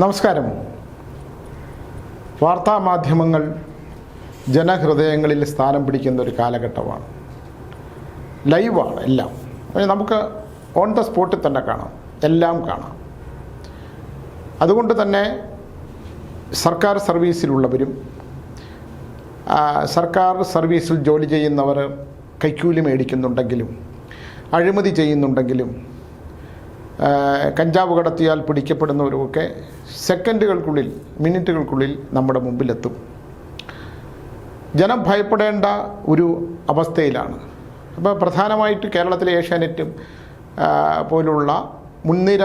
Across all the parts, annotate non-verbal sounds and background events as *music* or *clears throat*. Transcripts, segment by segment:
നമസ്കാരം. വാർത്താ മാധ്യമങ്ങൾ ജനഹൃദയങ്ങളിൽ സ്ഥാനം പിടിക്കുന്ന ഒരു കാലഘട്ടമാണ്. ലൈവാണ് എല്ലാം. നമുക്ക് ഓൺ ദ സ്പോട്ടിൽ തന്നെ കാണാം. എല്ലാം കാണാം. അതുകൊണ്ട് തന്നെ സർക്കാർ സർവീസിലുള്ളവരും സർക്കാർ സർവീസിൽ ജോലി ചെയ്യുന്നവർ കൈക്കൂലി മേടിക്കുന്നുണ്ടെങ്കിലും അഴിമതി ചെയ്യുന്നുണ്ടെങ്കിലും കഞ്ചാവ് കടത്തിയാൽ പിടിക്കപ്പെടുന്നവരുമൊക്കെ സെക്കൻഡുകൾക്കുള്ളിൽ മിനിറ്റുകൾക്കുള്ളിൽ നമ്മുടെ മുമ്പിലെത്തും. ജനം ഭയപ്പെടേണ്ട ഒരു അവസ്ഥയിലാണ്. അപ്പോൾ പ്രധാനമായിട്ട് കേരളത്തിലെ ഏഷ്യാനെറ്റും പോലുള്ള മുൻനിര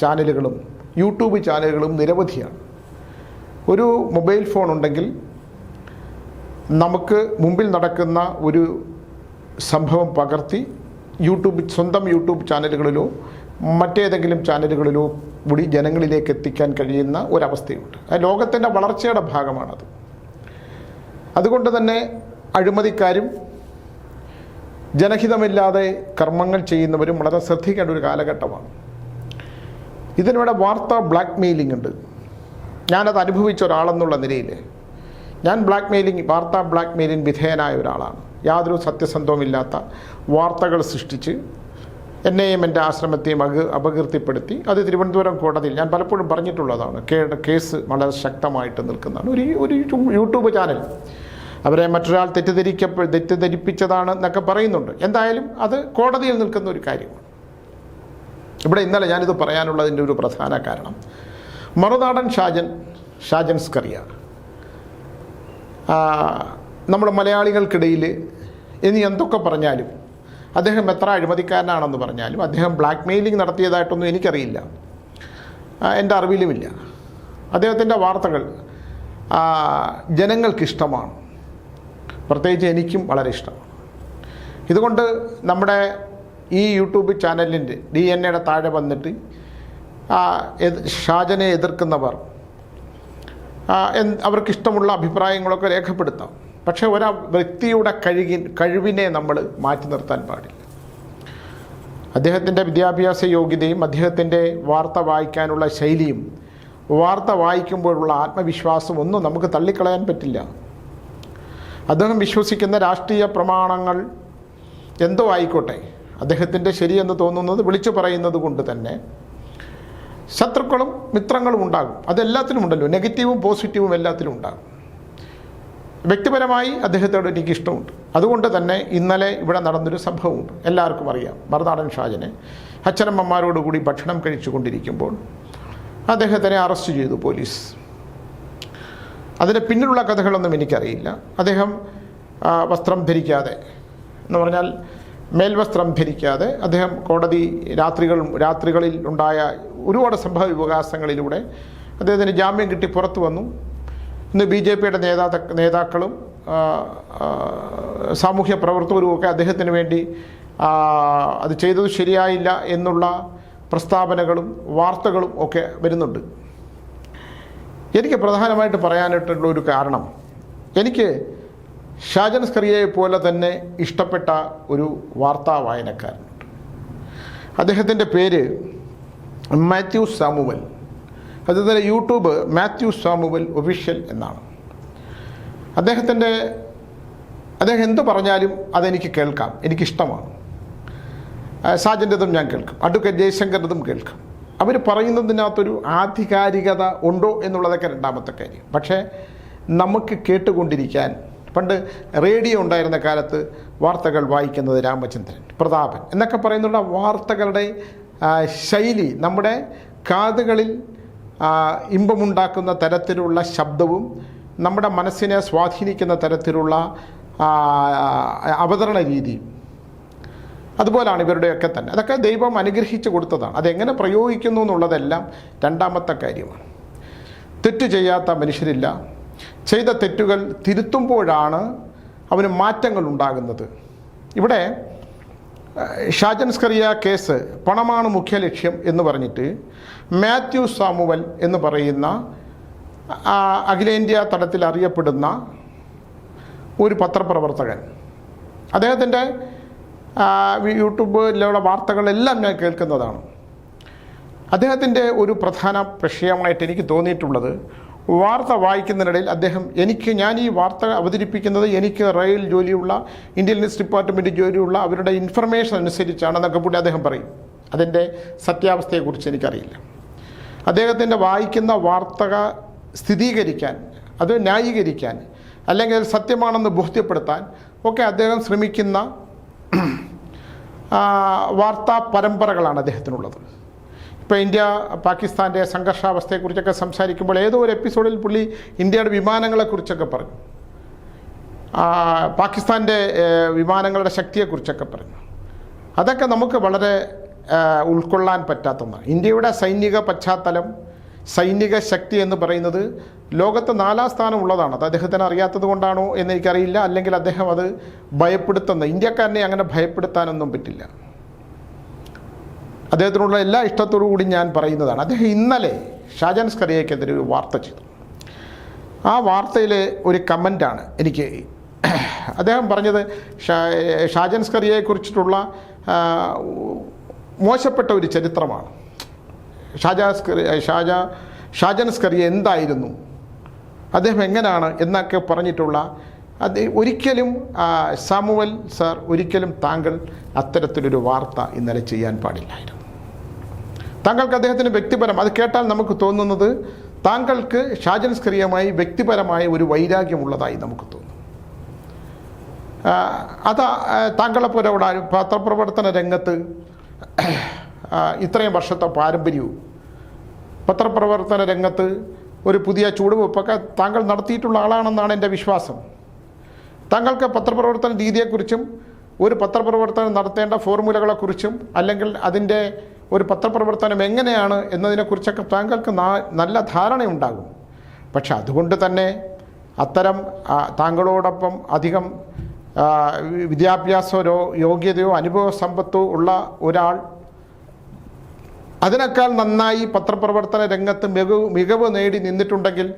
ചാനലുകളും യൂട്യൂബ് ചാനലുകളും നിരവധിയാണ്. ഒരു മൊബൈൽ ഫോൺ ഉണ്ടെങ്കിൽ നമുക്ക് മുമ്പിൽ നടക്കുന്ന ഒരു സംഭവം പകർത്തി യൂട്യൂബ് സ്വന്തം യൂട്യൂബ് ചാനലുകളിലോ മറ്റേതെങ്കിലും ചാനലുകളിലോ കൂടി ജനങ്ങളിലേക്ക് എത്തിക്കാൻ കഴിയുന്ന ഒരവസ്ഥയുണ്ട്. അത് ലോകത്തിന്റെ വളർച്ചയുടെ ഭാഗമാണത്. അതുകൊണ്ട് തന്നെ അഴിമതിക്കാരും ജനഹിതമില്ലാതെ കർമ്മങ്ങൾ ചെയ്യുന്നവരും വളരെ ശ്രദ്ധിക്കേണ്ട ഒരു കാലഘട്ടമാണ്. ഇതിനിവിടെ വാർത്താ ബ്ലാക്ക് മെയിലിംഗ് ഉണ്ട്. ഞാനത് അനുഭവിച്ച ഒരാളെന്നുള്ള നിലയിൽ ഞാൻ ബ്ലാക്ക് മെയിലിംഗ് വാർത്താ ബ്ലാക്ക് മെയിലിംഗ് വിധേയനായ ഒരാളാണ്. യാതൊരു സത്യസന്ധവുമില്ലാത്ത വാർത്തകൾ സൃഷ്ടിച്ച് എന്നെയും എന്റെ ആശ്രമത്തെയും അക അപകീർത്തിപ്പെടുത്തി. അത് തിരുവനന്തപുരം കോടതിയിൽ ഞാൻ പലപ്പോഴും പറഞ്ഞിട്ടുള്ളതാണ്. കേസ് വളരെ ശക്തമായിട്ട് നിൽക്കുന്നതാണ്. ഒരു ഒരു യൂട്യൂബ് ചാനൽ അവരെ മറ്റൊരാൾ തെറ്റിദ്ധരിക്കപ്പെ തെറ്റിദ്ധരിപ്പിച്ചതാണ് എന്നൊക്കെ പറയുന്നുണ്ട്. എന്തായാലും അത് കോടതിയിൽ നിൽക്കുന്ന ഒരു കാര്യമാണ് ഇവിടെ ഇന്നലെ ഞാനിത് പറയാനുള്ളതിന്റെ ഒരു പ്രധാന കാരണം. മറുനാടൻ ഷാജൻ ഷാജൻ സ്കറിയ. നമ്മുടെ മലയാളികൾക്കിടയിൽ ഇനി എന്തൊക്കെ പറഞ്ഞാലും അദ്ദേഹം എത്ര അഴിമതിക്കാരനാണെന്ന് പറഞ്ഞാലും അദ്ദേഹം ബ്ലാക്ക് മെയിലിംഗ് നടത്തിയതായിട്ടൊന്നും എനിക്കറിയില്ല. എന്റെ അറിവിലുമില്ല. അദ്ദേഹത്തിന്റെ വാർത്തകൾ ജനങ്ങൾക്കിഷ്ടമാണ്. പ്രത്യേകിച്ച് എനിക്കും വളരെ ഇഷ്ടമാണ്. ഇതുകൊണ്ട് നമ്മുടെ ഈ യൂട്യൂബ് ചാനലിന്റെ ഡി എൻ എയുടെ താഴെ വന്നിട്ട് ഷാജനെ എതിർക്കുന്നവർ അവർക്കിഷ്ടമുള്ള അഭിപ്രായങ്ങളൊക്കെ രേഖപ്പെടുത്താം. പക്ഷേ ഒരാ വ്യക്തിയുടെ കഴുകി കഴിവിനെ നമ്മൾ മാറ്റി നിർത്താൻ പാടില്ല. അദ്ദേഹത്തിന്റെ വിദ്യാഭ്യാസ യോഗ്യതയും അദ്ദേഹത്തിന്റെ വാർത്ത വായിക്കാനുള്ള ശൈലിയും വാർത്ത വായിക്കുമ്പോഴുള്ള ആത്മവിശ്വാസം ഒന്നും നമുക്ക് തള്ളിക്കളയാൻ പറ്റില്ല. അദ്ദേഹം വിശ്വസിക്കുന്ന രാഷ്ട്രീയ പ്രമാണങ്ങൾ എന്തോ ആയിക്കോട്ടെ അദ്ദേഹത്തിന്റെ ശരിയെന്ന് തോന്നുന്നത് വിളിച്ചു പറയുന്നത് കൊണ്ട് തന്നെ ശത്രുക്കളും മിത്രങ്ങളും ഉണ്ടാകും. അതെല്ലാത്തിനും ഉണ്ടല്ലോ നെഗറ്റീവും പോസിറ്റീവും എല്ലാത്തിലും ഉണ്ടാകും. വ്യക്തിപരമായി അദ്ദേഹത്തോട് എനിക്ക് ഇഷ്ടമുണ്ട് അതുകൊണ്ട് തന്നെ ഇന്നലെ ഇവിടെ നടന്നൊരു സംഭവമുണ്ട്. എല്ലാവർക്കും അറിയാം. മറുനാടൻ ഷാജനെ അച്ഛനമ്മമാരോടുകൂടി ഭക്ഷണം കഴിച്ചു കൊണ്ടിരിക്കുമ്പോൾ അദ്ദേഹത്തിനെ അറസ്റ്റ് ചെയ്തു പോലീസ്. അതിന് പിന്നിലുള്ള കഥകളൊന്നും എനിക്കറിയില്ല. അദ്ദേഹം വസ്ത്രം ധരിക്കാതെ എന്ന് പറഞ്ഞാൽ മേൽവസ്ത്രം ധരിക്കാതെ അദ്ദേഹം കോടതി രാത്രികൾ രാത്രികളിൽ ഉണ്ടായ ഒരുപാട് സംഭവ വികാസങ്ങളിലൂടെ അദ്ദേഹത്തിന് ജാമ്യം കിട്ടി പുറത്തു വന്നു. ഇന്ന് ബി ജെ പിയുടെ നേതാ നേതാക്കളും സാമൂഹ്യ പ്രവർത്തകരും ഒക്കെ അദ്ദേഹത്തിന് വേണ്ടി അത് ചെയ്തത് ശരിയായില്ല എന്നുള്ള പ്രസ്താവനകളും വാർത്തകളും ഒക്കെ വരുന്നുണ്ട്. എനിക്ക് പ്രധാനമായിട്ട് പറയാനായിട്ടുള്ള ഒരു കാരണം എനിക്ക് ഷാജൻ സ്കറിയയെ പോലെ തന്നെ ഇഷ്ടപ്പെട്ട ഒരു വാർത്താ വായനക്കാരനുണ്ട്. അദ്ദേഹത്തിന്റെ പേര് മാത്യു സാമുവൽ. അദ്ദേഹത്തിന്റെ യൂട്യൂബ് മാത്യു സാമുവൽ ഒഫീഷ്യൽ എന്നാണ്. അദ്ദേഹത്തിന്റെ അദ്ദേഹം എന്തു പറഞ്ഞാലും അതെനിക്ക് കേൾക്കാം. എനിക്കിഷ്ടമാണ്. സാജന്റെതും ഞാൻ കേൾക്കും. അഡ്വക്കേറ്റ് ജയശങ്കറിന്റെതും കേൾക്കും. അവർ പറയുന്നതിനകത്തൊരു ആധികാരികത ഉണ്ടോ എന്നുള്ളതൊക്കെ രണ്ടാമത്തെ കാര്യം. പക്ഷേ നമുക്ക് കേട്ടുകൊണ്ടിരിക്കാൻ പണ്ട് റേഡിയോ ഉണ്ടായിരുന്ന കാലത്ത് വാർത്തകൾ വായിക്കുന്നത് രാമചന്ദ്രൻ പ്രതാപൻ എന്നൊക്കെ പറയുന്നുള്ള വാർത്തകളുടെ ശൈലി നമ്മുടെ കാതുകളിൽ ഇമ്പമുണ്ടാക്കുന്ന തരത്തിലുള്ള ശബ്ദവും നമ്മുടെ മനസ്സിനെ സ്വാധീനിക്കുന്ന തരത്തിലുള്ള അവതരണ രീതി അതുപോലാണ് ഇവരുടെയൊക്കെ തന്നെ. അതൊക്കെ ദൈവം അനുഗ്രഹിച്ചു കൊടുത്തതാണ്. അതെങ്ങനെ പ്രയോഗിക്കുന്നു എന്നുള്ളതെല്ലാം രണ്ടാമത്തെ കാര്യമാണ്. തെറ്റ് ചെയ്യാത്ത മനുഷ്യരില്ല. ചെയ്ത തെറ്റുകൾ തിരുത്തുമ്പോഴാണ് അവന് മാറ്റങ്ങൾ ഉണ്ടാകുന്നത് ഇവിടെ ഷാജൻ സ്കറിയ കേസ് പണമാണ് മുഖ്യ ലക്ഷ്യം എന്ന് പറഞ്ഞിട്ട് മാത്യു സാമുവൽ എന്ന് പറയുന്ന അഖിലേന്ത്യാ തലത്തിൽ അറിയപ്പെടുന്ന ഒരു പത്രപ്രവർത്തകൻ. അദ്ദേഹത്തിന്റെ യൂട്യൂബിലുള്ള വാർത്തകളെല്ലാം ഞാൻ കേൾക്കുന്നതാണ്. അദ്ദേഹത്തിന്റെ ഒരു പ്രധാന വിഷയമായിട്ട് എനിക്ക് തോന്നിയിട്ടുള്ളത് വാർത്ത വായിക്കുന്നതിനിടയിൽ അദ്ദേഹം എനിക്ക് ഞാൻ ഈ വാർത്ത അവതരിപ്പിക്കുന്നത് എനിക്ക് റെയിൽ ജോലിയുള്ള ഇന്റലിജൻസ് ഡിപ്പാർട്ട്മെന്റ് ജോലിയുള്ള അവരുടെ ഇൻഫർമേഷൻ അനുസരിച്ചാണെന്നൊക്കെ കൂടി അദ്ദേഹം പറയും. അതിന്റെ സത്യാവസ്ഥയെക്കുറിച്ച് എനിക്കറിയില്ല. അദ്ദേഹത്തിന്റെ വായിക്കുന്ന വാർത്തക സ്ഥിരീകരിക്കാൻ അത് ന്യായീകരിക്കാൻ അല്ലെങ്കിൽ അത് സത്യമാണെന്ന് ബോധ്യപ്പെടുത്താൻ ഒക്കെ അദ്ദേഹം ശ്രമിക്കുന്ന വാർത്താ പരമ്പരകളാണ് അദ്ദേഹത്തിനുള്ളത്. ഇപ്പോൾ ഇന്ത്യ പാകിസ്ഥാന്റെ സംഘർഷാവസ്ഥയെക്കുറിച്ചൊക്കെ സംസാരിക്കുമ്പോൾ ഏതോ ഒരു എപ്പിസോഡിൽ പുള്ളി ഇന്ത്യയുടെ വിമാനങ്ങളെക്കുറിച്ചൊക്കെ പറഞ്ഞു. പാകിസ്ഥാന്റെ വിമാനങ്ങളുടെ ശക്തിയെക്കുറിച്ചൊക്കെ പറഞ്ഞു. അതൊക്കെ നമുക്ക് വളരെ ഉൾക്കൊള്ളാൻ പറ്റാത്ത ഒന്നാണ്. ഇന്ത്യയുടെ സൈനിക പശ്ചാത്തലം സൈനിക ശക്തി എന്ന് പറയുന്നത് ലോകത്ത് നാലാം സ്ഥാനം ഉള്ളതാണ്. അത് അദ്ദേഹത്തിന് അറിയാത്തത് കൊണ്ടാണോ എന്ന് എനിക്കറിയില്ല. അല്ലെങ്കിൽ അദ്ദേഹം അത് ഭയപ്പെടുത്തുന്ന ഇന്ത്യക്കാരനെ അങ്ങനെ ഭയപ്പെടുത്താനൊന്നും പറ്റില്ല. അദ്ദേഹത്തിനുള്ള എല്ലാ ഇഷ്ടത്തോടു കൂടി ഞാൻ പറയുന്നതാണ്. അദ്ദേഹം ഇന്നലെ ഷാജാൻ സ്കറിയക്കെതിരെ ഒരു വാർത്ത ചെയ്തു. ആ വാർത്തയിലെ ഒരു കമന്റാണ് എനിക്ക് *clears throat* അദ്ദേഹം പറഞ്ഞത് ഷാജൻ സ്കറിയയെക്കുറിച്ചിട്ടുള്ള മോശപ്പെട്ട ഒരു ചരിത്രമാണ്. ഷാജാ സ്കറി ഷാജ ഷാജൻ സ്കറിയ എന്തായിരുന്നു? അദ്ദേഹം എങ്ങനെയാണ് എന്നൊക്കെ പറഞ്ഞിട്ടുള്ള അത് ഒരിക്കലും സാമുവൽ സാർ ഒരിക്കലും താങ്കൾ അത്തരത്തിലൊരു വാർത്ത ഇന്നലെ ചെയ്യാൻ പാടില്ലായിരുന്നു. താങ്കൾക്ക് അദ്ദേഹത്തിന് വ്യക്തിപരം അത് കേട്ടാൽ നമുക്ക് തോന്നുന്നത് താങ്കൾക്ക് ഷാജൻ സ്കറിയുമായി വ്യക്തിപരമായ ഒരു വൈരാഗ്യമുള്ളതായി നമുക്ക് തോന്നും. അത് അവിടെ പത്രപ്രവർത്തന രംഗത്ത് ഇത്രയും വർഷത്തെ പാരമ്പര്യവും പത്രപ്രവർത്തന രംഗത്ത് ഒരു പുതിയ ചുവടുവെപ്പൊക്കെ താങ്കൾ നടത്തിയിട്ടുള്ള ആളാണെന്നാണ് എന്റെ വിശ്വാസം. താങ്കൾക്ക് പത്രപ്രവർത്തന രീതിയെക്കുറിച്ചും ഒരു പത്രപ്രവർത്തനം നടത്തേണ്ട ഫോർമുലകളെക്കുറിച്ചും അല്ലെങ്കിൽ അതിന്റെ ഒരു പത്രപ്രവർത്തനം എങ്ങനെയാണ് എന്നതിനെക്കുറിച്ചൊക്കെ താങ്കൾക്ക് നല്ല ധാരണയുണ്ടാകും. പക്ഷെ അതുകൊണ്ട് തന്നെ അത്തരം താങ്കളോടൊപ്പം അധികം വിദ്യാഭ്യാസമോ യോഗ്യതയോ അനുഭവ സമ്പത്തോ ഉള്ള ഒരാൾ അതിനേക്കാൾ നന്നായി പത്രപ്രവർത്തന രംഗത്ത് മികവ് മികവ് നേടി നിന്നിട്ടുണ്ടെങ്കിൽ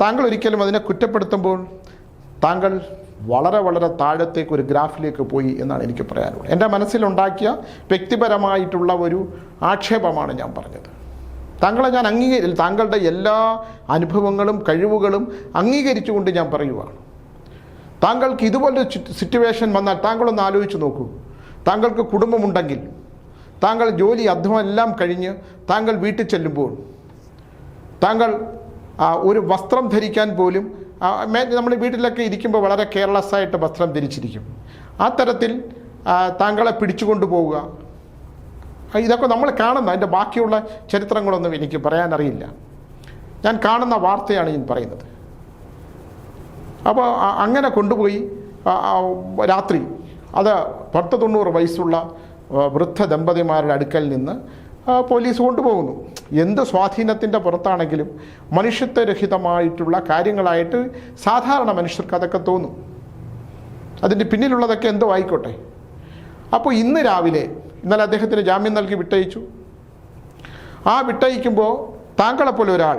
താങ്കൾ ഒരിക്കലും അതിനെ കുറ്റപ്പെടുത്തുമ്പോൾ താങ്കൾ വളരെ വളരെ താഴത്തേക്ക് ഒരു ഗ്രാഫിലേക്ക് പോയി എന്നാണ് എനിക്ക് പറയാനുള്ളത്. എന്റെ മനസ്സിലുണ്ടാക്കിയ വ്യക്തിപരമായിട്ടുള്ള ഒരു ആക്ഷേപമാണ് ഞാൻ പറഞ്ഞത്. താങ്കളെ ഞാൻ അംഗീകരി താങ്കളുടെ എല്ലാ അനുഭവങ്ങളും കഴിവുകളും അംഗീകരിച്ചുകൊണ്ട് ഞാൻ പറയുവാണ്. താങ്കൾക്ക് ഇതുപോലൊരു സിറ്റുവേഷൻ വന്നാൽ താങ്കളൊന്ന് ആലോചിച്ച് നോക്കൂ. താങ്കൾക്ക് കുടുംബമുണ്ടെങ്കിൽ താങ്കൾ ജോലി അധ്വാനം എല്ലാം കഴിഞ്ഞ് താങ്കൾ വീട്ടിൽ ചെല്ലുമ്പോൾ താങ്കൾ ഒരു വസ്ത്രം ധരിക്കാൻ പോലും നമ്മൾ വീട്ടിലൊക്കെ ഇരിക്കുമ്പോൾ വളരെ കെയർലെസ് ആയിട്ട് വസ്ത്രം ധരിച്ചിരിക്കും. ആ തരത്തിൽ താങ്കളെ പിടിച്ചു പോവുക. ഇതൊക്കെ നമ്മൾ കാണുന്ന അതിന്റെ ബാക്കിയുള്ള ചരിത്രങ്ങളൊന്നും എനിക്ക് പറയാനറിയില്ല. ഞാൻ കാണുന്ന വാർത്തയാണ് ഞാൻ പറയുന്നത്. അപ്പോൾ അങ്ങനെ കൊണ്ടുപോയി രാത്രി അത് പത്ത് തൊണ്ണൂറ് വയസ്സുള്ള വൃദ്ധ ദമ്പതിമാരുടെ അടുക്കൽ നിന്ന് പോലീസ് കൊണ്ടുപോകുന്നു. എന്ത് സ്വാധീനത്തിന്റെ പുറത്താണെങ്കിലും മനുഷ്യത്വരഹിതമായിട്ടുള്ള കാര്യങ്ങളായിട്ട് സാധാരണ മനുഷ്യർക്ക് അതൊക്കെ തോന്നും. അതിന്റെ പിന്നിലുള്ളതൊക്കെ എന്തോ ആയിക്കോട്ടെ. അപ്പോൾ ഇന്ന് രാവിലെ ഇന്നലെ അദ്ദേഹത്തിന് ജാമ്യം നൽകി വിട്ടയച്ചു. ആ വിട്ടയക്കുമ്പോൾ താങ്കളെപ്പോലെ ഒരാൾ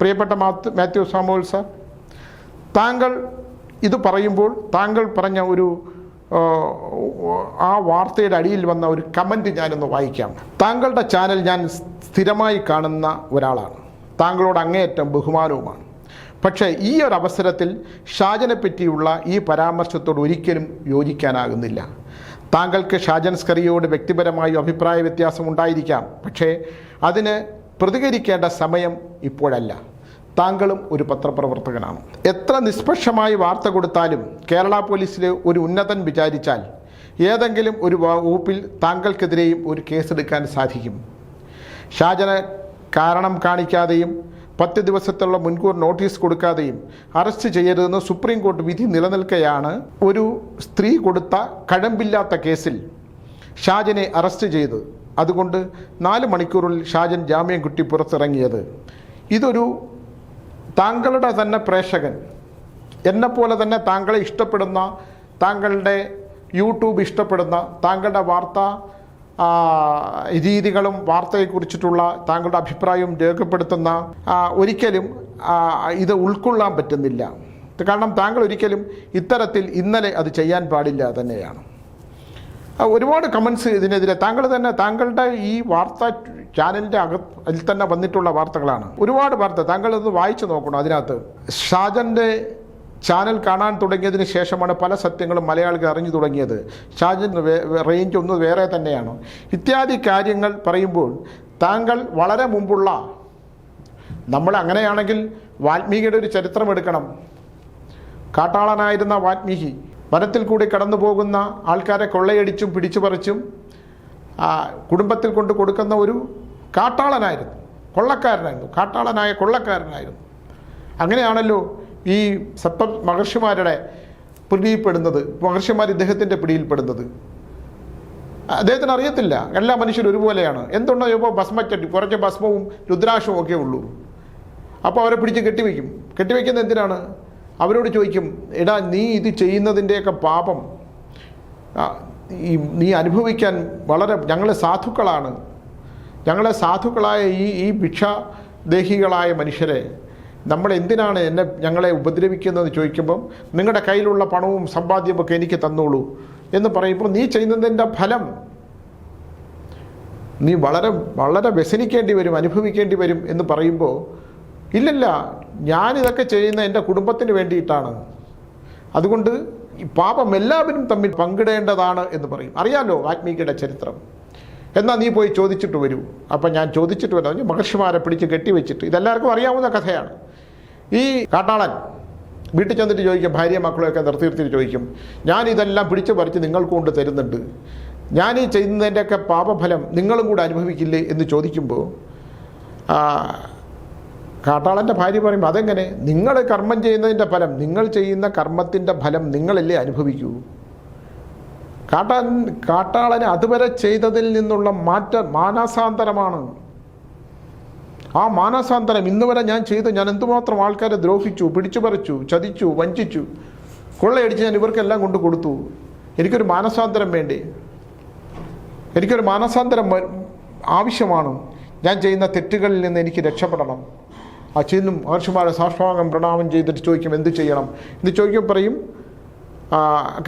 പ്രിയപ്പെട്ട മാത്യു മാത്യു സാമുവൽ സാർ താങ്കൾ ഇത് പറയുമ്പോൾ താങ്കൾ പറഞ്ഞ ഒരു ആ, വാർത്തയുടെ അടിയിൽ വന്ന ഒരു കമന്റ് ഞാനൊന്ന് വായിക്കാം. താങ്കളുടെ ചാനൽ ഞാൻ സ്ഥിരമായി കാണുന്ന ഒരാളാണ്. താങ്കളോട് അങ്ങേയറ്റം ബഹുമാനവുമാണ്. പക്ഷേ ഈ ഒരു അവസരത്തിൽ ഷാജനെ പറ്റിയുള്ള ഈ പരാമർശത്തോട് ഒരിക്കലും യോജിക്കാനാകുന്നില്ല. താങ്കൾക്ക് ഷാജൻ സ്കറിയോട് വ്യക്തിപരമായി അഭിപ്രായ വ്യത്യാസം ഉണ്ടായിരിക്കാം. പക്ഷേ അതിന് പ്രതികരിക്കേണ്ട സമയം ഇപ്പോഴല്ല. താങ്കളും ഒരു പത്രപ്രവർത്തകനാണ്. എത്ര നിഷ്പക്ഷമായി വാർത്ത കൊടുത്താലും കേരള പോലീസിലെ ഒരു ഉന്നതൻ വിചാരിച്ചാൽ ഏതെങ്കിലും ഒരു വകുപ്പിൽ താങ്കൾക്കെതിരെയും ഒരു കേസെടുക്കാൻ സാധിക്കും. ഷാജന കാരണം കാണിക്കാതെയും പത്ത് ദിവസത്തുള്ള മുൻകൂർ നോട്ടീസ് കൊടുക്കാതെയും അറസ്റ്റ് ചെയ്യരുതെന്ന് സുപ്രീം കോടതി വിധി നിലനിൽക്കെയാണ് ഒരു സ്ത്രീ കൊടുത്ത കഴമ്പില്ലാത്ത കേസിൽ ഷാജനെ അറസ്റ്റ് ചെയ്ത് അതുകൊണ്ട് നാല് മണിക്കൂറിൽ ഷാജൻ ജാമ്യം കിട്ടി പുറത്തിറങ്ങിയത്. ഇതൊരു താങ്കളുടെ തന്നെ പ്രേക്ഷകൻ എന്നെപ്പോലെ തന്നെ താങ്കളെ ഇഷ്ടപ്പെടുന്ന താങ്കളുടെ യൂട്യൂബ് ഇഷ്ടപ്പെടുന്ന താങ്കളുടെ വാർത്ത രീതികളും വാർത്തയെക്കുറിച്ചിട്ടുള്ള താങ്കളുടെ അഭിപ്രായവും രേഖപ്പെടുത്തുന്ന ഒരിക്കലും ഇത് ഉൾക്കൊള്ളാൻ പറ്റുന്നില്ല. കാരണം താങ്കൾ ഒരിക്കലും ഇത്തരത്തിൽ ഇന്നലെ അത് ചെയ്യാൻ പാടില്ല തന്നെയാണ്. ഒരുപാട് കമൻസ് ഇതിനെതിരെ. താങ്കൾ തന്നെ താങ്കളുടെ ഈ വാർത്ത ചാനലിന്റെ അകത്ത് അതിൽ തന്നെ വന്നിട്ടുള്ള വാർത്തകളാണ്. ഒരുപാട് വാർത്ത. താങ്കൾ ഇത് വായിച്ചു നോക്കണം അതിനകത്ത്. ഷാജന്റെ ചാനൽ കാണാൻ തുടങ്ങിയതിന് ശേഷമാണ് പല സത്യങ്ങളും മലയാളികൾ അറിഞ്ഞു തുടങ്ങിയത്. ഷാജൻ റേഞ്ച് ഒന്ന് വേറെ തന്നെയാണ്. ഇത്യാദി കാര്യങ്ങൾ പറയുമ്പോൾ താങ്കൾ വളരെ മുമ്പുള്ള നമ്മൾ അങ്ങനെയാണെങ്കിൽ വാൽമീകിയുടെ ഒരു ചരിത്രം എടുക്കണം. കാട്ടാളനായിരുന്ന വാൽമീകി വനത്തിൽ കൂടി കടന്നു പോകുന്ന ആൾക്കാരെ കൊള്ളയടിച്ചും പിടിച്ചു പറിച്ചും കുടുംബത്തിൽ കൊണ്ട് കൊടുക്കുന്ന ഒരു കാട്ടാളനായിരുന്നു. കൊള്ളക്കാരനായിരുന്നു. കാട്ടാളനായ കൊള്ളക്കാരനായിരുന്നു. അങ്ങനെയാണല്ലോ ഈ സപ്ത മഹർഷിമാരുടെ പിടിയിൽപ്പെടുന്നത് മഹർഷിമാർ ഇദ്ദേഹത്തിന്റെ പിടിയിൽപ്പെടുന്നത്. അദ്ദേഹത്തിന് അറിയത്തില്ല. എല്ലാ മനുഷ്യരും ഒരുപോലെയാണ്. എന്തുണ്ടോ ഇപ്പോൾ ഭസ്മച്ചട്ടി കുറച്ച് ഭസ്മവും രുദ്രാക്ഷവും ഒക്കെ ഉള്ളൂ. അപ്പോൾ അവരെ പിടിച്ച് കെട്ടിവെക്കും. കെട്ടിവെക്കുന്നത് എന്തിനാണ്? അവരോട് ചോദിക്കും എടാ നീ ഇത് ചെയ്യുന്നതിന്റെയൊക്കെ പാപം. ഈ നീ അനുഭവിക്കാൻ വളരെ ഞങ്ങളെ സാധുക്കളാണ്. ഞങ്ങളെ സാധുക്കളായ ഈ ഈ ഭിക്ഷാദേഹികളായ മനുഷ്യരെ നമ്മൾ എന്തിനാണ് എന്നെ ഞങ്ങളെ ഉപദ്രവിക്കുന്നത് ചോദിക്കുമ്പം നിങ്ങളുടെ കയ്യിലുള്ള പണവും സമ്പാദ്യമൊക്കെ എനിക്ക് തന്നോളൂ എന്ന് പറയുമ്പോൾ നീ ചെയ്യുന്നതിന്റെ ഫലം നീ വളരെ വളരെ വ്യസനിക്കേണ്ടി വരും അനുഭവിക്കേണ്ടി വരും എന്ന് പറയുമ്പോൾ ഇല്ലല്ല ഞാനിതൊക്കെ ചെയ്യുന്ന എന്റെ കുടുംബത്തിന് വേണ്ടിയിട്ടാണ്. അതുകൊണ്ട് പാപം എല്ലാവരും തമ്മിൽ പങ്കിടേണ്ടതാണ് എന്ന് പറയും. അറിയാലോ വാത്മീകിയുടെ ചരിത്രം. എന്നാൽ നീ പോയി ചോദിച്ചിട്ട് വരൂ. അപ്പം ഞാൻ ചോദിച്ചിട്ട് വരാം. മഹർഷിമാരെ പിടിച്ച് കെട്ടിവെച്ചിട്ട് ഇതെല്ലാവർക്കും അറിയാവുന്ന കഥയാണ്. ഈ കാട്ടാളൻ വീട്ടിൽ ചെന്നിട്ട് ചോദിക്കും ഭാര്യ മക്കളെയൊക്കെ നിർത്തി ചോദിക്കും ഞാൻ ഇതെല്ലാം പിടിച്ചു പറിച്ച് നിങ്ങൾക്ക് കൊണ്ട് തരുന്നുണ്ട്. ഞാൻ ഈ ചെയ്യുന്നതിന്റെയൊക്കെ പാപഫലം നിങ്ങളും കൂടെ അനുഭവിക്കില്ലേ? എന്ന് ചോദിക്കുമ്പോൾ കാട്ടാളന്റെ ഭാര്യ പറയും അതെങ്ങനെ? നിങ്ങൾ കർമ്മം ചെയ്യുന്നതിന്റെ ഫലം നിങ്ങൾ ചെയ്യുന്ന കർമ്മത്തിന്റെ ഫലം നിങ്ങളല്ലേ അനുഭവിക്കൂ. കാട്ടാൻ കാട്ടാളന് അതുവരെ ചെയ്തതിൽ നിന്നുള്ള മാറ്റ മാനസാന്തരമാണ്. ആ മാനസാന്തരം ഇന്ന് വരെ ഞാൻ ചെയ്ത് ഞാൻ എന്തുമാത്രം ആൾക്കാരെ ദ്രോഹിച്ചു പിടിച്ചു പറിച്ചു ചതിച്ചു വഞ്ചിച്ചു കൊള്ളയടിച്ച് ഞാൻ ഇവർക്കെല്ലാം കൊണ്ട് കൊടുത്തു. എനിക്കൊരു മാനസാന്തരം വേണ്ടേ? എനിക്കൊരു മാനസാന്തരം ആവശ്യമാണ്. ഞാൻ ചെയ്യുന്ന തെറ്റുകളിൽ നിന്ന് എനിക്ക് രക്ഷപ്പെടണം. ആ ചെന്നും മഹർഷിമാരെ സാഷ്ടാംഗം പ്രണാമം ചെയ്തിട്ട് ചോദിക്കും എന്ത് ചെയ്യണം? എന്ന് ചോദിക്കും പറയും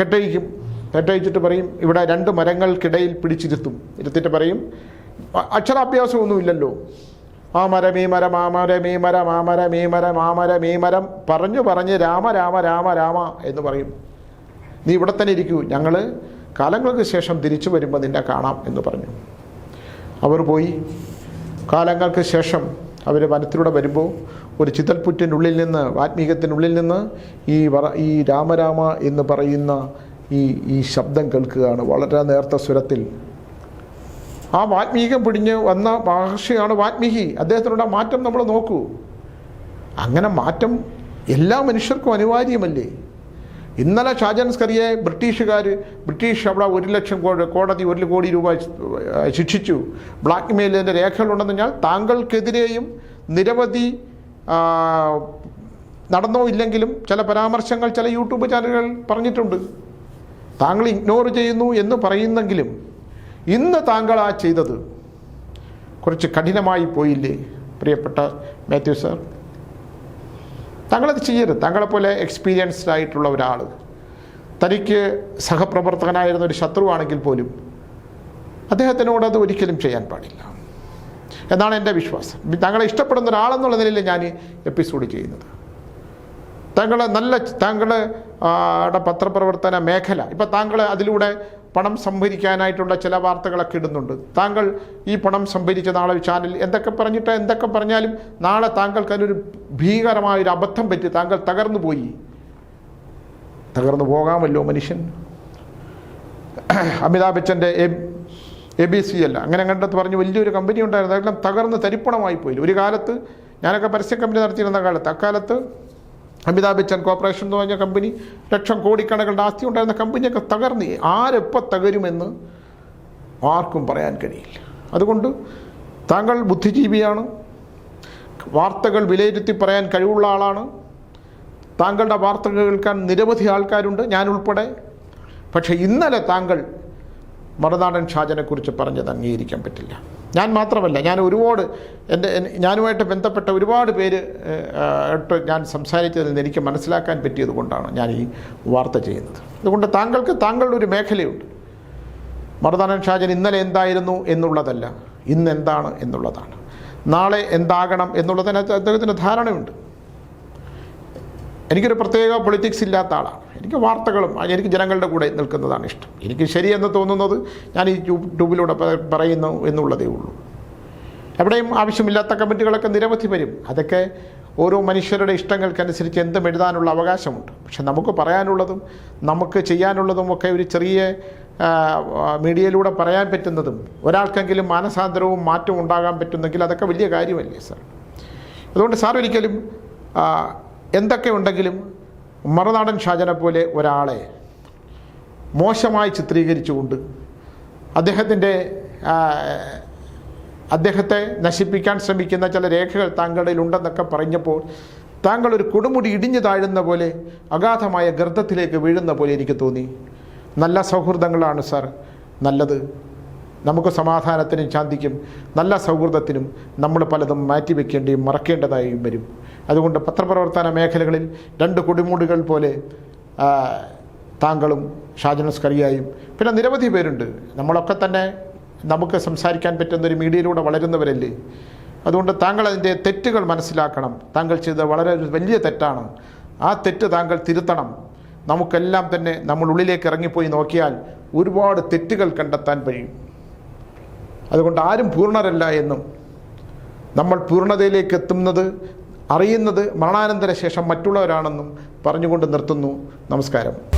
കെട്ടയിക്കും കെട്ടയിച്ചിട്ട് പറയും ഇവിടെ രണ്ട് മരങ്ങൾക്കിടയിൽ പിടിച്ചിരുത്തും. ഇരുത്തിയിട്ട് പറയും "അ- അക്ഷരാഭ്യാസമൊന്നുമില്ലല്ലോ. ആ മരം ഈ മരം ആ മരം ഈ മരം ആ മരം ഈ മരം ആ മരം ഈ മരം പറഞ്ഞു പറഞ്ഞ് രാമ രാമ രാമ രാമ എന്ന് പറയും. നീ ഇവിടെ തന്നെ ഇരിക്കൂ. ഞങ്ങൾ കാലങ്ങൾക്ക് ശേഷം തിരിച്ചു വരുമ്പോൾ നിന്നെ കാണാം എന്ന് പറഞ്ഞു. അവർ പോയി. കാലങ്ങൾക്ക് ശേഷം അവർ വനത്തിലൂടെ വരുമ്പോൾ ഒരു ചിതൽപുറ്റിനുള്ളിൽ നിന്ന് ആത്മീകത്തിനുള്ളിൽ നിന്ന് ഈ വറ ഈ രാമരാമ എന്ന് പറയുന്ന ഈ ഈ ശബ്ദം കേൾക്കുകയാണ് വളരെ നേർത്ത സ്വരത്തിൽ. ആ വാത്മീകം പിടിഞ്ഞ് വന്ന മഹർഷിയാണ് വാത്മീകി. അദ്ദേഹത്തിനുള്ള മാറ്റം നമ്മൾ നോക്കൂ. അങ്ങനെ മാറ്റം എല്ലാ മനുഷ്യർക്കും അനിവാര്യമല്ലേ? ഇന്നലെ ഷാജൻ സ്കറിയെ ബ്രിട്ടീഷുകാർ ബ്രിട്ടീഷ് അവിടെ ഒരു ലക്ഷം കോടി കോടതി ഒരു കോടി രൂപ ശിക്ഷിച്ചു. ബ്ലാക്ക് മെയിലിന്റെ രേഖകളുണ്ടെന്ന് പറഞ്ഞാൽ താങ്കൾക്കെതിരെയും നിരവധി നടന്നോ ഇല്ലെങ്കിലും ചില പരാമർശങ്ങൾ ചില യൂട്യൂബ് ചാനലുകൾ പറഞ്ഞിട്ടുണ്ട്. താങ്കൾ ഇഗ്നോർ ചെയ്യുന്നു എന്ന് പറയുന്നെങ്കിലും ഇന്ന് താങ്കൾ ആ ചെയ്തത് കുറച്ച് കഠിനമായി പോയില്ലേ? പ്രിയപ്പെട്ട മാത്യു സാർ. താങ്കളത് ചെയ്യരുത്. താങ്കളെപ്പോലെ എക്സ്പീരിയൻസ്ഡ് ആയിട്ടുള്ള ഒരാൾ. തനിക്ക് സഹപ്രവർത്തകനായിരുന്ന ഒരു ശത്രുവാണെങ്കിൽ പോലും അദ്ദേഹത്തിനോട് അത് ഒരിക്കലും ചെയ്യാൻ പാടില്ല. എന്നാണ് എന്റെ വിശ്വാസം. താങ്കളെ ഇഷ്ടപ്പെടുന്ന ഒരാളെന്നുള്ള നിലയിൽ ഞാൻ എപ്പിസോഡ് ചെയ്യുന്നത്. താങ്കൾ നല്ല താങ്കളുടെ പത്രപ്രവർത്തന മേഖല. ഇപ്പം താങ്കൾ അതിലൂടെ പണം സംഭരിക്കാനായിട്ടുള്ള ചില വാർത്തകളൊക്കെ ഇടുന്നുണ്ട്. താങ്കൾ ഈ പണം സംഭരിച്ച നാളെ ചാനൽ എന്തൊക്കെ പറഞ്ഞിട്ട് എന്തൊക്കെ പറഞ്ഞാലും നാളെ താങ്കൾക്ക് അതിനൊരു ഭീകരമായൊരു അബദ്ധം പറ്റി താങ്കൾ തകർന്നു പോയി. തകർന്നു പോകാമല്ലോ മനുഷ്യൻ. അമിതാഭ് ബച്ചന്റെ എ ബി സി അല്ല. അങ്ങനെ കണ്ടത് പറഞ്ഞ് വലിയൊരു കമ്പനി ഉണ്ടായിരുന്നു. അതെല്ലാം തകർന്ന് തരിപ്പണമായി പോയി. ഒരു കാലത്ത് ഞാനൊക്കെ പരസ്യ കമ്പനി നടത്തിയിരുന്ന കാലത്ത് അക്കാലത്ത് അമിതാഭ് ബച്ചൻ കോർപ്പറേഷൻ എന്ന് പറഞ്ഞ കമ്പനി ലക്ഷം കോടിക്കണക്കിന്റെ ആസ്തി ഉണ്ടായിരുന്ന കമ്പനിയൊക്കെ തകർന്ന്. ആരെപ്പോൾ തകരുമെന്ന് ആർക്കും പറയാൻ കഴിയില്ല. അതുകൊണ്ട് താങ്കൾ ബുദ്ധിജീവിയാണ്. വാർത്തകൾ വിലയിരുത്തി പറയാൻ കഴിവുള്ള ആളാണ്. താങ്കളുടെ വാർത്തകൾ കേൾക്കാൻ നിരവധി ആൾക്കാരുണ്ട് ഞാൻ ഉൾപ്പെടെ. പക്ഷേ ഇന്നലെ താങ്കൾ മറുനാടൻ ഷാജനെക്കുറിച്ച് പറഞ്ഞത് അംഗീകരിക്കാൻ പറ്റില്ല. ഞാൻ മാത്രമല്ല ഞാൻ ഒരുപാട് എന്റെ ഞാനുമായിട്ട് ബന്ധപ്പെട്ട ഒരുപാട് പേര് ആയിട്ട് ഞാൻ സംസാരിച്ചതിൽ നിന്ന് എനിക്ക് മനസ്സിലാക്കാൻ പറ്റിയത് കൊണ്ടാണ് ഞാൻ ഈ വാർത്ത ചെയ്യുന്നത്. അതുകൊണ്ട് താങ്കൾക്ക് താങ്കളുടെ ഒരു മേഖലയുണ്ട്. മറുതാനൻ ഷാജൻ ഇന്നലെ എന്തായിരുന്നു എന്നുള്ളതല്ല ഇന്ന് എന്താണ് എന്നുള്ളതാണ്. നാളെ എന്താകണം എന്നുള്ളതിന് അദ്ദേഹത്തിന് ധാരണയുണ്ട്. എനിക്കൊരു പ്രത്യേക പൊളിറ്റിക്സ് ഇല്ലാത്ത ആളാണ്. എനിക്ക് വാർത്തകളും എനിക്ക് ജനങ്ങളുടെ കൂടെ നിൽക്കുന്നതാണ് ഇഷ്ടം. എനിക്ക് ശരിയെന്ന് തോന്നുന്നത് ഞാൻ ഈ യൂട്യൂബിലൂടെ പ- പറയുന്നു എന്നുള്ളതേ ഉള്ളൂ. എവിടെയും ആവശ്യമില്ലാത്ത കമന്റുകളൊക്കെ നിരവധി വരും. അതൊക്കെ ഓരോ മനുഷ്യരുടെ ഇഷ്ടങ്ങൾക്കനുസരിച്ച് എന്തും എഴുതാനുള്ള അവകാശമുണ്ട്. പക്ഷെ നമുക്ക് പറയാനുള്ളതും നമുക്ക് ചെയ്യാനുള്ളതും ഒക്കെ ഒരു ചെറിയ മീഡിയയിലൂടെ പറയാൻ പറ്റുന്നതും ഒരാൾക്കെങ്കിലും മാനസാന്തരവും മാറ്റവും ഉണ്ടാകാൻ പറ്റുന്നെങ്കിൽ അതൊക്കെ വലിയ കാര്യമല്ലേ സാർ? അതുകൊണ്ട് സാർ ഒരിക്കലും എന്തൊക്കെ ഉണ്ടെങ്കിലും മറുനാടൻ ഷാജനെ പോലെ ഒരാളെ മോശമായി ചിത്രീകരിച്ചുകൊണ്ട് അദ്ദേഹത്തിന്റെ അദ്ദേഹത്തെ നശിപ്പിക്കാൻ ശ്രമിക്കുന്ന ചില രേഖകൾ താങ്കളുടെ ഉണ്ടെന്നൊക്കെ പറഞ്ഞപ്പോൾ താങ്കൾ ഒരു കൊടുമുടി ഇടിഞ്ഞു താഴുന്ന പോലെ അഗാധമായ ഗർത്തത്തിലേക്ക് വീഴുന്ന പോലെ എനിക്ക് തോന്നി. നല്ല സൗഹൃദങ്ങളാണ് സാർ. നല്ലത്. നമുക്ക് സമാധാനത്തിനും ശാന്തിക്കും നല്ല സൗഹൃദത്തിനും നമ്മൾ പലതും മാറ്റിവെക്കേണ്ടിയും മറക്കേണ്ടതായും വരും. അതുകൊണ്ട് പത്രപ്രവർത്തന മേഖലകളിൽ രണ്ട് കുടിമുടികൾ പോലെ താങ്കളും ഷാജനസ് കറിയായും പിന്നെ നിരവധി പേരുണ്ട്. നമ്മളൊക്കെ തന്നെ നമുക്ക് സംസാരിക്കാൻ പറ്റുന്ന ഒരു മീഡിയയിലൂടെ വളരുന്നവരല്ലേ? അതുകൊണ്ട് താങ്കൾ അതിന്റെ തെറ്റുകൾ മനസ്സിലാക്കണം. താങ്കൾ ചെയ്ത വളരെ വലിയ തെറ്റാണ്. ആ തെറ്റ് താങ്കൾ തിരുത്തണം. നമുക്കെല്ലാം തന്നെ നമ്മൾ ഉള്ളിലേക്ക് ഇറങ്ങിപ്പോയി നോക്കിയാൽ ഒരുപാട് തെറ്റുകൾ കണ്ടെത്താൻ കഴിയും. അതുകൊണ്ട് ആരും പൂർണരല്ല എന്നും നമ്മൾ പൂർണതയിലേക്ക് എത്തുന്നത് അറിയുന്നത് മരണാനന്തര ശേഷം മറ്റുള്ളവരാണെന്നും പറഞ്ഞുകൊണ്ട് നിർത്തുന്നു. നമസ്കാരം.